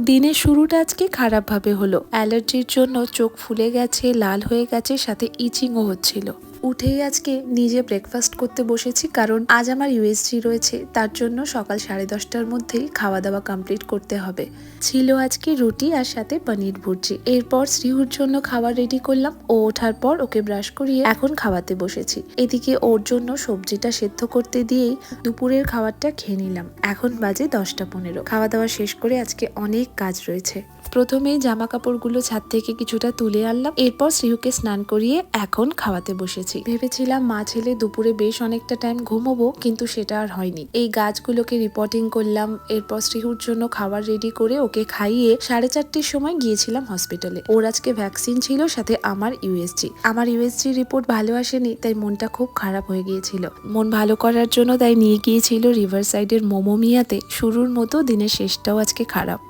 দিনের শুরুটা আজকে খারাপভাবে হলো। অ্যালার্জির জন্য চোখ ফুলে গেছে, লাল হয়ে গেছে, সাথে ইচিংও হচ্ছিল। উঠেই আজকে নিজে ব্রেকফাস্ট করতে বসেছি কারণ আজ আমার ইউএসজি রয়েছে। তার জন্য সকাল সাড়ে দশটার মধ্যেই খাওয়া দাওয়া কমপ্লিট করতে হবে। ছিল আজকে রুটি আর সাথে পনির ভুর্জি। এরপর শ্রীহুর জন্য খাবার রেডি করলাম। ও ওঠার পর ওকে ব্রাশ করিয়ে এখন খাওয়াতে বসেছি। এদিকে ওর জন্য সবজিটা সেদ্ধ করতে দিয়েই দুপুরের খাবারটা খেয়ে নিলাম। এখন বাজে দশটা পনেরো। খাওয়া দাওয়া শেষ করে আজকে অনেক কাজ রয়েছে। প্রথমেই জামা কাপড়গুলো ছাদ থেকে কিছুটা তুলে আনলাম, এরপর শ্রীহুকে স্নান করিয়ে এখন খাওয়াতে বসেছি। ভেবেছিলাম মা ছেলে দুপুরে বেশ অনেকটা টাইম ঘুমোবো, কিন্তু সেটা আর হয়নি। এই গাছগুলোকে রিপোর্টিং করলাম, এরপর শ্রীহুর জন্য খাবার রেডি করে ওকে খাইয়ে সাড়ে চারটের সময় গিয়েছিলাম হসপিটালে ওর আজকে ভ্যাকসিন ছিল, সাথে আমার ইউএসজি আমার ইউএসজি রিপোর্ট ভালো আসেনি, তাই মনটা খুব খারাপ হয়ে গিয়েছিল। মন ভালো করার জন্য তাই নিয়ে গিয়েছিল রিভার সাইডের মোমোমিয়াতে শুরুর মতো দিনের শেষটাও আজকে খারাপ।